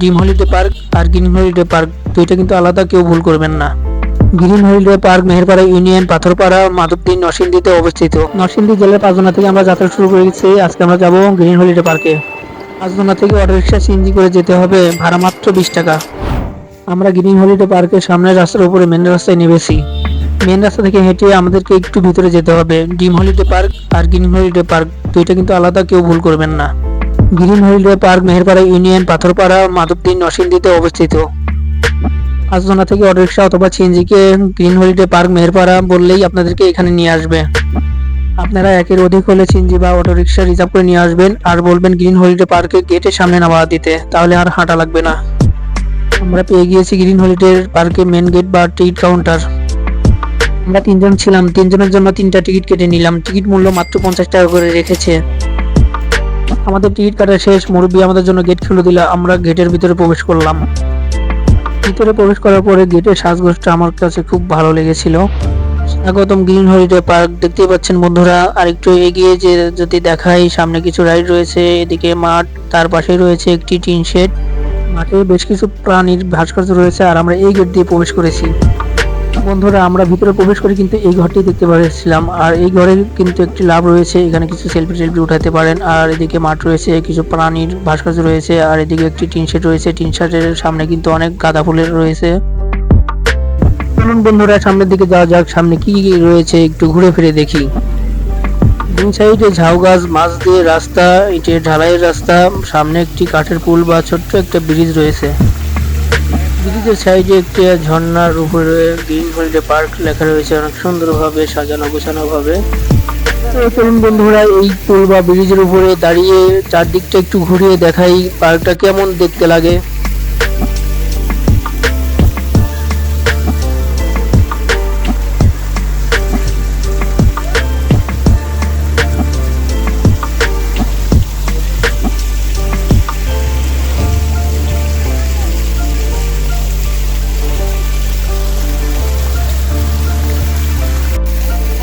ডিম holiday park আর green holiday park দুইটা কিন্তু আলাদা, কেউ ভুল করবেন না। Green holiday park Meherpara union Pathorpara Madhabdi নরসিংদীতে অবস্থিত। নরসিংদী জেলার পাঁচজনা থেকে আমরা যাত্রা শুরু করেছি। আজকে আমরা যাব গ্রিন হলিডে পার্কে। পাঁচজনা থেকে অটোরিক্সা সিএনজি করে যেতে হবে, ভাড়া মাত্র বিশ টাকা। আমরা গ্রিন হলিডে পার্কের সামনের রাস্তার উপরে মেন রাস্তায় নেমেছি। মেন রাস্তা থেকে হেঁটে আমাদেরকে একটু ভিতরে যেতে হবে। ডিম হলিডে পার্ক আর গ্রিন হলিডে পার্ক দুইটা কিন্তু আলাদা, কেউ ভুল করবেন না। Green holiday park Meherpara union Pathorpara Madhabdi নরসিংদীতে অবস্থিত। পাঁচজনা থেকে অটোরিক্সা অথবা সিএনজি কে গ্রিন হলিডে পার্ক মেহেরপাড়া বললেই আপনাদেরকে এখানে নিয়ে আসবে। আপনারা একের অধিক হলে সিএনজি বা অটোরিক্সা রিজার্ভ করে নিয়ে আসবেন আর বলবেন গ্রিন হলিডে পার্কের গেটের সামনে নামা দিতে, তাহলে আর হাঁটা লাগবে না। আমরা পেয়ে গিয়েছি গ্রিন হলিডে পার্কে মেন গেট বা টিকিট কাউন্টার। আমরা তিনজন ছিলাম, তিনজনের জন্য তিনটা টিকিট কেটে নিলাম। টিকিট মূল্য মাত্র পঞ্চাশ টাকা করে রেখেছে। আমাদের টিকিট কাটা শেষ, মুরব্বী আমাদের জন্য গেট খুলে দিল, আমরা গেটের ভিতরে প্রবেশ করলাম। ভিতরে প্রবেশ করার পরে গেটের সাজগোজটা আমার কাছে খুব ভালো লেগেছিল। স্বাগতম গ্রিন হলিডে পার্ক, দেখতেই পাচ্ছেন বন্ধুরা, আরেকটু এগিয়ে যে যদি দেখাই, সামনে কিছু রাইড রয়েছে, এদিকে মাঠ, তার পাশে রয়েছে একটি টিন শেড। মাঠে বেশ কিছু প্রাণীর ভাস্কর্য রয়েছে, আর আমরা এই গেট দিয়ে প্রবেশ করেছি। বন্ধুরা, আমরা ভিতরে প্রবেশ করে কিন্তু এই ঘরটি দেখতে পাচ্ছিলাম আর এই ঘরে কিন্তু একটি লাভ রয়েছে, এখানে কিছু সেলফি টেলফি উঠাতে পারেন। আর এদিকে মাঠ রয়েছে, কিছু প্রাণীর ভাস্কর্য রয়েছে, আর এদিকে একটি টিন শেড রয়েছে। টিন শেডের সামনে কিন্তু অনেক গাঁদা ফুলের রয়েছে। চলুন বন্ধুরা, সামনের দিকে যাওয়া যাক, সামনে কি কি রয়েছে, একটু ঘুরে ফিরে দেখি। সাইডে ঝাউ গাছ, মাছ দিয়ে রাস্তা, ইটের ঢালাইয়ের রাস্তা, সামনে একটি কাঠের পুল বা ছোট্ট একটা ব্রিজ রয়েছে। ব্রিজের সাইডে একটি ঝর্ণার উপরে গ্রিন হলিডে পার্ক লেখা রয়েছে। অনেক সুন্দরভাবে সাজানো, গোছানো ভাবে। চলুন বন্ধুরা, এই পুল বা ব্রিজের উপরে দাঁড়িয়ে চারদিকটা একটু ঘুরিয়ে দেখাই পার্কটা কেমন দেখতে লাগে।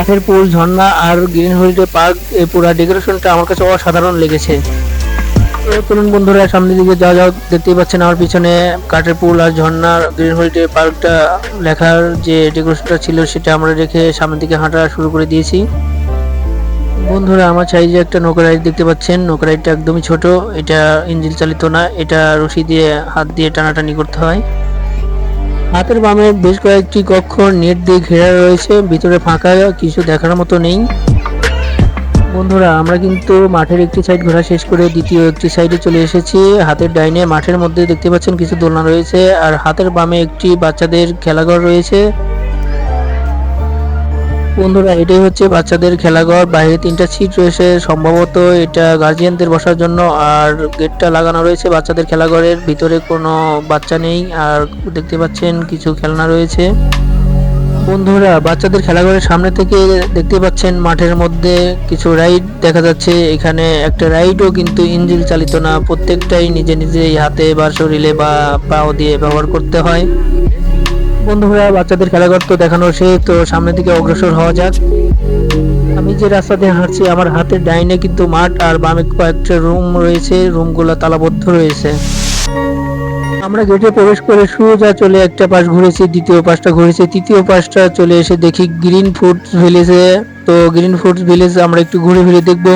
কাঠের পুল, ঝর্ণা আর গ্রিন হলিডে পার্ক এই পুরো ডেকোরেশনটা আমার কাছে অসাধারণ লেগেছে। তো চলুন বন্ধুরা, সামনের দিকে যা যাও দেখতেই পাচ্ছেন আমার পিছনে কাঠের পুল আর ঝর্ণা, গ্রিন হলিডে পার্কটা লেখার যে ডেকোরেশনটা ছিল সেটা আমরা রেখে সামনের দিকে হাঁটা শুরু করে দিয়েছি। বন্ধুরা, আমার সাইজে একটা নৌকা রাইড দেখতে পাচ্ছেন। নৌকা রাইডটা একদমই ছোট, এটা ইঞ্জিন চালিত না, এটা রশি দিয়ে, হাত দিয়ে টানাটানি করতে হয়। হাতের বামে বেশ কয়েকটি কক্ষ নেট দিয়ে ঘেরা রয়েছে, ভিতরে ফাঁকা কিছু দেখার মতো নেই। বন্ধুরা, আমরা কিন্তু মাঠের একটি সাইড ঘোরা শেষ করে দ্বিতীয় একটি সাইডে চলে এসেছি। হাতের ডাইনে মাঠের মধ্যে দেখতে পাচ্ছেন কিছু দোলনা রয়েছে, আর হাতের বামে একটি বাচ্চাদের খেলাঘর রয়েছে। বন্ধুরা, এটাই হচ্ছে বাচ্চাদের খেলাঘর বাইরে তিনটা সিট রয়েছে। সম্ভবত এটা গার্জিয়ানদের বসার জন্য। আর গেটটা লাগানো রয়েছে বাচ্চাদের খেলাঘরের ভিতরে কোনো বাচ্চা নেই। আর দেখতে পাচ্ছেন কিছু খেলনা রয়েছে। বন্ধুরা, বাচ্চাদের খেলাঘরের সামনে থেকে দেখতে পাচ্ছেন মাঠের মধ্যে কিছু রাইড দেখা যাচ্ছে। এখানে একটা রাইডও কিন্তু ইঞ্জিন চালিত না। প্রত্যেকটাই নিজে নিজেই হাতে বা শরীরে বা পাও দিয়ে ব্যবহার করতে হয়। বন্ধুরা বাচ্চাদের খেলাঘর তো দেখানো শেষ তো সামনের দিকে অগ্রসর হওয়া যাক। আমি যে রাস্তা দিয়ে হাঁটছি, আমার হাতের ডাইনে কিন্তু মাঠ আর বামে কয়েকটা রুম রয়েছে, রুমগুলো তালাবদ্ধ রয়েছে। আমরা গেটে প্রবেশ করে সোজা চলে একটা পাশ ঘুরেছি, দ্বিতীয় পাশটা ঘুরেছি। তৃতীয় পাশটা চলে এসে দেখি গ্রিন ফুড ভিলেজে। তো গ্রিন ফুড ভিলেজ আমরা একটু ঘুরে ফিরে দেখব।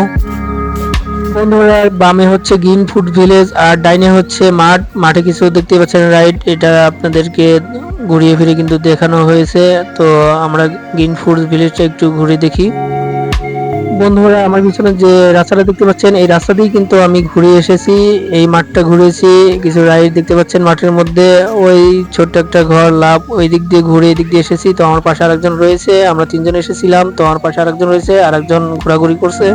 বন্ধুরা বামে হচ্ছে গ্রিন ফুড ভিলেজ আর ডাইনে হচ্ছে মাঠ। মাঠে কিছু দেখতে পাচ্ছেন রাইড এটা আপনাদেরকে ঘুরিয়ে ফিরে কিন্তু দেখানো হয়েছে। তো আমরা গ্রিন ফুড ভিলেজটা একটু ঘুরে দেখি। বন্ধুরা, আমার পিছনে যে রাস্তাটা দেখতে পাচ্ছেন, এই রাস্তা দিয়ে কিন্তু আমি ঘুরে এসেছি। এই মাঠটা ঘুরেছি। কিছু রাইড দেখতে পাচ্ছেন মাঠের মধ্যে। ওই ছোট্ট একটা ঘর লাভ ওই দিক দিয়ে ঘুরে এই দিক দিয়ে এসেছি। তো আমার পাশে আরেকজন রয়েছে। আমরা তিনজন এসেছিলাম। তো আমার পাশে আরেকজন রয়েছে। আরেকজন ঘোরাঘুরি করছে।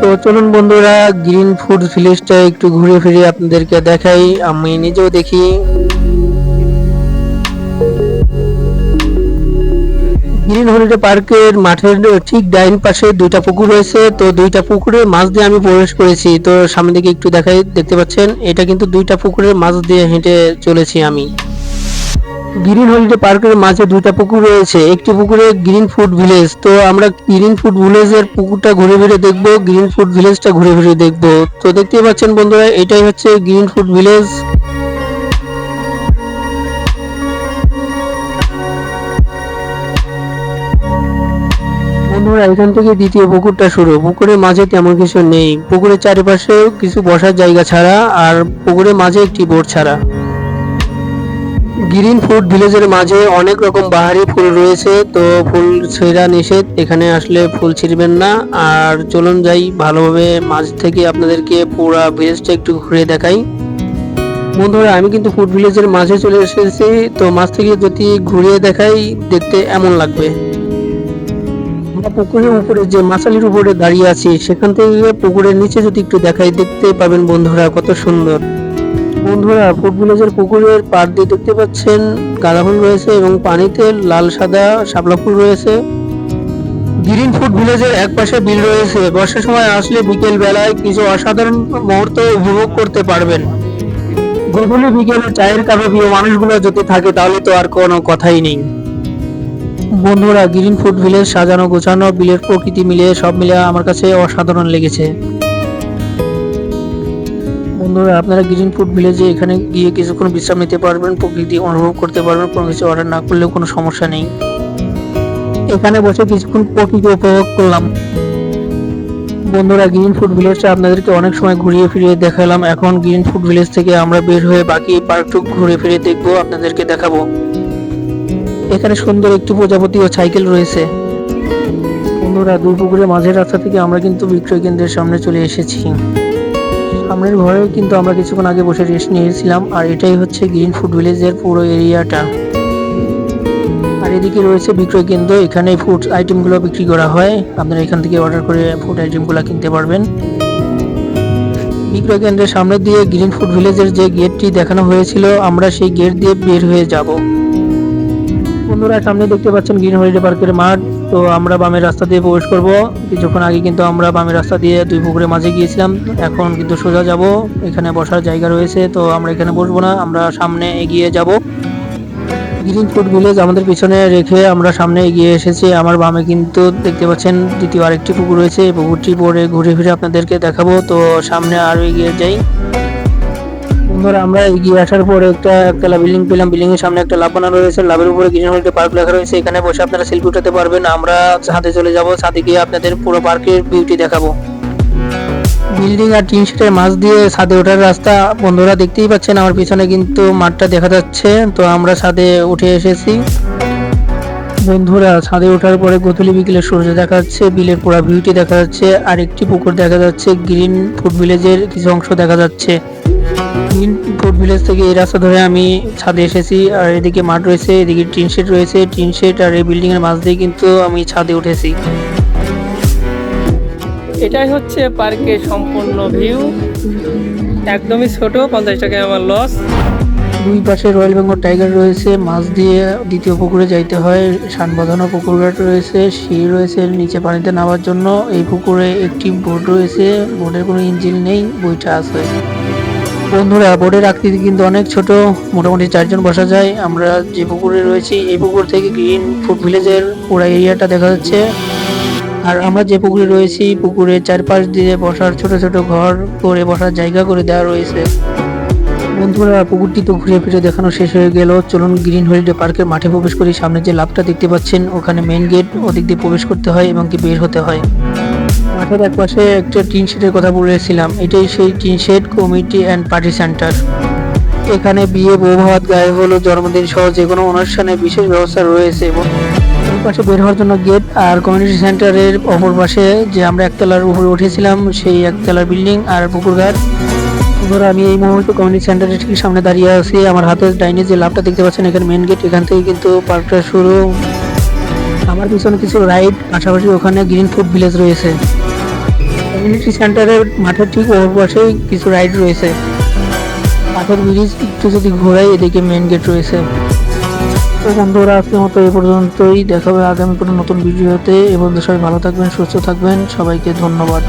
তো চলুন বন্ধুরা, গ্রিন ফুড ভিলেজটা একটু ঘুরে ফিরে আপনাদেরকে দেখাই। আমি নিজেও দেখি। গ্রিন হলিডে পার্কের মাঠের ঠিক ডাইন পাশে দুইটা পুকুর রয়েছে। তো দুইটা পুকুরে মাছ দিয়ে আমি প্রবেশ করেছি। তো সামনে দিকে একটু দেখাই, দেখতে পাচ্ছেন? এটা কিন্তু দুইটা পুকুরের মাছ দিয়ে হেঁটে চলেছি আমি। গ্রিন হলিডে পার্কের মাঝে দুইটা পুকুর রয়েছে। একটি পুকুরে গ্রিন ফুড ভিলেজ। তো আমরা গ্রিন ফুড ভিলেজের পুকুরটা ঘুরে ফিরে দেখব, গ্রিন ফুড ভিলেজটা ঘুরে ফিরে দেখব। তো দেখতেই পাচ্ছেন বন্ধুরা, এটাই হচ্ছে গ্রিন ফুড ভিলেজ। বন্ধুরা এখান থেকে দ্বিতীয় পুকুরটা শুরু। পুকুরের মাঝে তেমন কিছু নেই। পুকুরের চারিপাশে কিছু বসার জায়গা ছাড়া আর পুকুরের মাঝে একটি বোট ছাড়া। গ্রিন ফুড ভিলেজের মাঝে অনেক রকম বাহারি ফুল রয়েছে, তো ফুল ছেঁড়া নিষেধ। এখানে আসলে ফুল ছিঁড়বেন না। আর চলুন যাই ভালোভাবে মাঝ থেকে আপনাদেরকে পুরো ভিলেজটা একটু ঘুরে দেখাই। বন্ধুরা, আমি কিন্তু ফুড ভিলেজের মাঝে চলে এসেছি, তো মাঝ থেকে যদি ঘুরিয়ে দেখাই, দেখতে এমন লাগবে। আমরা পুকুরের উপরে যে মাছালির উপরে দাঁড়িয়ে আছি, সেখান থেকে পুকুরের নিচে যদি একটু দেখাই, দেখতে পাবেন বন্ধুরা কত সুন্দর। বন্ধুরা, ফুড পুকুরের পাড় দিয়ে দেখতে পাচ্ছেন গাঁদা ফুল রয়েছে এবং পানিতে লাল, সাদা, শাপলা ফুল রয়েছে। গ্রিন ফুড ভিলেজের এক পাশে বিল রয়েছে। বর্ষার সময় আসলে বিকেল বেলায় কিছু অসাধারণ মুহূর্ত উপভোগ করতে পারবেন। গধূলি বিকেলে চায়ের কাপে প্রিয় মানুষগুলো যদি থাকে, তাহলে তো আর কোনো কথাই নেই। বন্ধুরা, গ্রিন ফুড ভিলেজ সাজানো গোছানো, বিলের প্রকৃতি মিলিয়ে সব মিলে আমার কাছে অসাধারণ লেগেছে। বন্ধুরা, আপনারা গ্রিন ফুড ভিলেজে এখানে গিয়ে কিছুক্ষণ বিশ্রাম নিতে পারবেন, প্রকৃতি অনুভব করতে পারবেন, কোনো কিছু অর্ডার না করলেও কোনো সমস্যা নেই। এখানে বসে কিছুক্ষণ প্রকৃতি উপভোগ করলাম। বন্ধুরা, গ্রিন ফুড ভিলেজটা আপনাদেরকে অনেক সময় ঘুরিয়ে ফিরিয়ে দেখালাম। এখন গ্রিন ফুড ভিলেজ থেকে আমরা বের হয়ে বাকি পার্কটুকু ঘুরে ফিরে দেখব, আপনাদেরকে দেখাবো। এখানে সুন্দর একটি প্রজাপতি ও সাইকেল রয়েছে। বন্ধুরা দুই পুকুরের মাঝের রাস্তা থেকে আমরা কিন্তু বিক্রয় কেন্দ্রের সামনে চলে এসেছি। সামনের ঘরে কিন্তু আমরা কিছুক্ষণ আগে বসে রেস্ট নিয়েছিলাম, আর এটাই হচ্ছে গ্রিন ফুড ভিলেজের পুরো এরিয়াটা। আর এদিকে রয়েছে বিক্রয় কেন্দ্র, এখানে ফুড আইটেমগুলো বিক্রি করা হয়। আপনারা এখান থেকে অর্ডার করে ফুড আইটেমগুলো কিনতে পারবেন। বিক্রয় কেন্দ্রের সামনে দিয়ে গ্রিন ফুড ভিলেজের যে গেটটি দেখানো হয়েছিল, আমরা সেই গেট দিয়ে বের হয়ে যাব। বন্ধুরা, সামনে দেখতে পাচ্ছেন গ্রিন হলিডে পার্কের মাঠ। তো আমরা বামের রাস্তা দিয়ে প্রবেশ করব। কিছুক্ষণ আগে কিন্তু আমরা বামের রাস্তা দিয়ে দুই পুকুরের মাঝে গিয়েছিলাম। এখন কিন্তু সোজা যাব। এখানে বসার জায়গা রয়েছে, তো আমরা এখানে বসবো না। আমরা সামনে এগিয়ে যাব। গ্রিন ফুড ভিলেজ আমাদের পিছনে রেখে আমরা সামনে এগিয়ে এসেছি। আমার বামে কিন্তু দেখতে পাচ্ছেন দ্বিতীয় আরেকটি পুকুর রয়েছে। এই পুকুরটি পরে ঘুরে ফিরে আপনাদেরকে দেখাবো। তো সামনে আরও এগিয়ে যাই। বন্ধুরা আমরা এগিয়ে আসার পরে একটা একতলা বিল্ডিং পেলাম। বিল্ডিং এর সামনে একটা লাভ বানানো রয়েছে। লাভের উপরে হলিডে পার্ক লেখা রয়েছে। এখানে বসে আপনারা সেলফি উঠাতে পারবেন। আমরা ছাদে চলে যাব। ছাদে গিয়ে আপনাদের পুরো পার্কের বিউটি দেখাবো। বিল্ডিং আর টিন শেডের মাঝ দিয়ে ছাদে ওঠার রাস্তা। বন্ধুরা দেখতেই পাচ্ছেন, আমার পিছনে কিন্তু মাঠটা দেখা যাচ্ছে। তো আমরা ছাদে উঠে এসেছি। বন্ধুরা ছাদে ওঠার পরে গোধূলি বিকেলে সূর্য দেখা যাচ্ছে। বিলের পুরা বিউটি দেখা যাচ্ছে। আর একটি পুকুর দেখা যাচ্ছে। গ্রিন ফুড ভিলেজের কিছু অংশ দেখা যাচ্ছে। ফুড ভিলেজ থেকে এই রাস্তা ধরে আমি ছাদে এসেছি আর এদিকে মাঠ রয়েছে এদিকে টিন শেড রয়েছে। টিন শেড আর এই বিল্ডিং এর মাঝ দিয়ে কিন্তু আমি ছাদে উঠেছি। এটাই হচ্ছে পার্কের সম্পূর্ণ ভিউ একদমই ছোট পঞ্চাশ টাকায় আমার লস দুই পাশে রয়্যাল বেঙ্গল টাইগার রয়েছে মাছ দিয়ে দ্বিতীয় পুকুরে যাইতে হয়। সান বাঁধানো পুকুর ঘাট রয়েছে সিঁড়ি রয়েছে নিচে পানিতে নামার জন্য। এই পুকুরে একটি বোট রয়েছে বোটের কোনো ইঞ্জিন নেই বইটা আছে। বন্ধুরা, বোর্ডের আকৃতি কিন্তু অনেক ছোট। মোটামুটি চারজন বসা যায়। আমরা যে পুকুরে রয়েছি, এই পুকুর থেকে গ্রিন ফুড ভিলেজের পুরো এরিয়াটা দেখা যাচ্ছে। আর আমরা যে পুকুরে রয়েছি, পুকুরের চারপাশ দিয়ে বসার ছোট ছোট ঘর করে, বসার জায়গা করে দেওয়া রয়েছে। বন্ধুরা, পুকুরটি তো ঘুরে ফিরে দেখানো শেষ হয়ে গেল। চলুন গ্রিন হলিডে পার্কের মাঠে প্রবেশ করি। সামনে যে লাভটা দেখতে পাচ্ছেন, ওখানে মেইন গেট, ওদিক দিয়ে প্রবেশ করতে হয় এবং কি বের হতে হয়। মাঠের এক পাশে একটা টিন শেডের কথা বলেছিলাম এটাই সেই tin shed committee and party centre. এখানে বিয়ে বৌভাত গায়ে হলো জন্মদিন সহ যে কোনো অনুষ্ঠানে বিশেষ ব্যবস্থা রয়েছে এবং পাশে বের হওয়ার জন্য গেট আর কমিউনিটি সেন্টারের অপর পাশে যে আমরা একতলার উপরে উঠেছিলাম, সেই একতলার বিল্ডিং আর পুকুর ঘাট। বন্ধুরা আমি এই মুহূর্তে কমিউনিটি সেন্টারের ঠিক সামনে দাঁড়িয়ে আছি। আমার হাতের ডাইনে যে লাভটা দেখতে পাচ্ছেন, এখানে মেন গেট এখান থেকে কিন্তু পার্কটা শুরু। আমার পিছনে কিছু রাইড, পাশাপাশি ওখানে গ্রিন ফুড ভিলেজ রয়েছে। কমিউনিটি সেন্টারের মাঠের ঠিক ওর পাশেই কিছু রাইড রয়েছে। মাঠের ব্রিজ একটু যদি ঘোরাই, এদিকে মেন গেট রয়েছে। তো বন্ধুরা, আজকের মতো এ পর্যন্তই। দেখাবে আগামী কোনো নতুন ভিডিওতে এবং সবাই ভালো থাকবেন, সুস্থ থাকবেন। সবাইকে ধন্যবাদ।